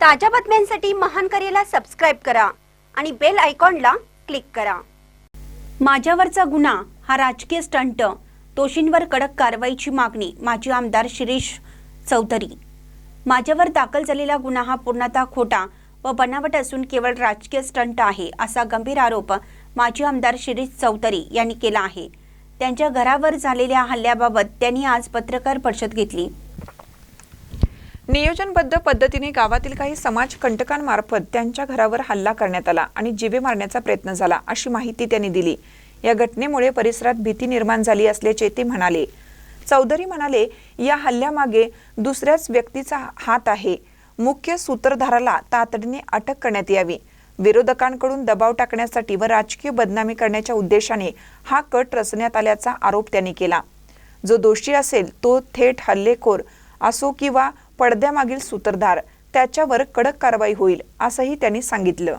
ताज्या बातम्यांसाठी महान करेला सबस्क्राईब करा आणि बेल आयकॉनला क्लिक करा. माझ्यावरचा गुन्हा हा राजकीय स्टंट दोषींवर कडक कारवाईची मागणी माजी आमदार शिरीष चौधरी. माझ्यावर दाखल झालेला गुन्हा हा पूर्णतः खोटा व बनावट असून केवळ राजकीय स्टंट आहे असा गंभीर आरोप माजी आमदार शिरीष चौधरी यांनी केला आहे. त्यांच्या घरावर झालेल्या हल्ल्याबाबत त्यांनी आज पत्रकार परिषद घेतली. नियोजनबद्ध पद्धतीने गावातील काही समाज कंटकांमार्फत त्यांच्या घरावर हल्ला करण्यात आला आणि जिवे मारण्याचा प्रयत्न झाला अशी माहिती त्यांनी दिली. या घटनेमुळे परिसरात भीती निर्माण झाली असल्याचे ते म्हणाले. चौधरी म्हणाले या हल्ल्यामागे दुसऱ्याच व्यक्तीचा हात आहे. मुख्य सूत्रधाराला तातडीने अटक करण्यात यावी. विरोधकांकडून दबाव टाकण्यासाठी व राजकीय बदनामी करण्याच्या उद्देशाने हा कट रचण्यात आल्याचा आरोप त्यांनी केला. जो दोषी असेल तो थेट हल्लेखोर असो किंवा पडद्यामागील सूत्रधार त्याच्यावर कडक कारवाई होईल असंही त्यांनी सांगितलं.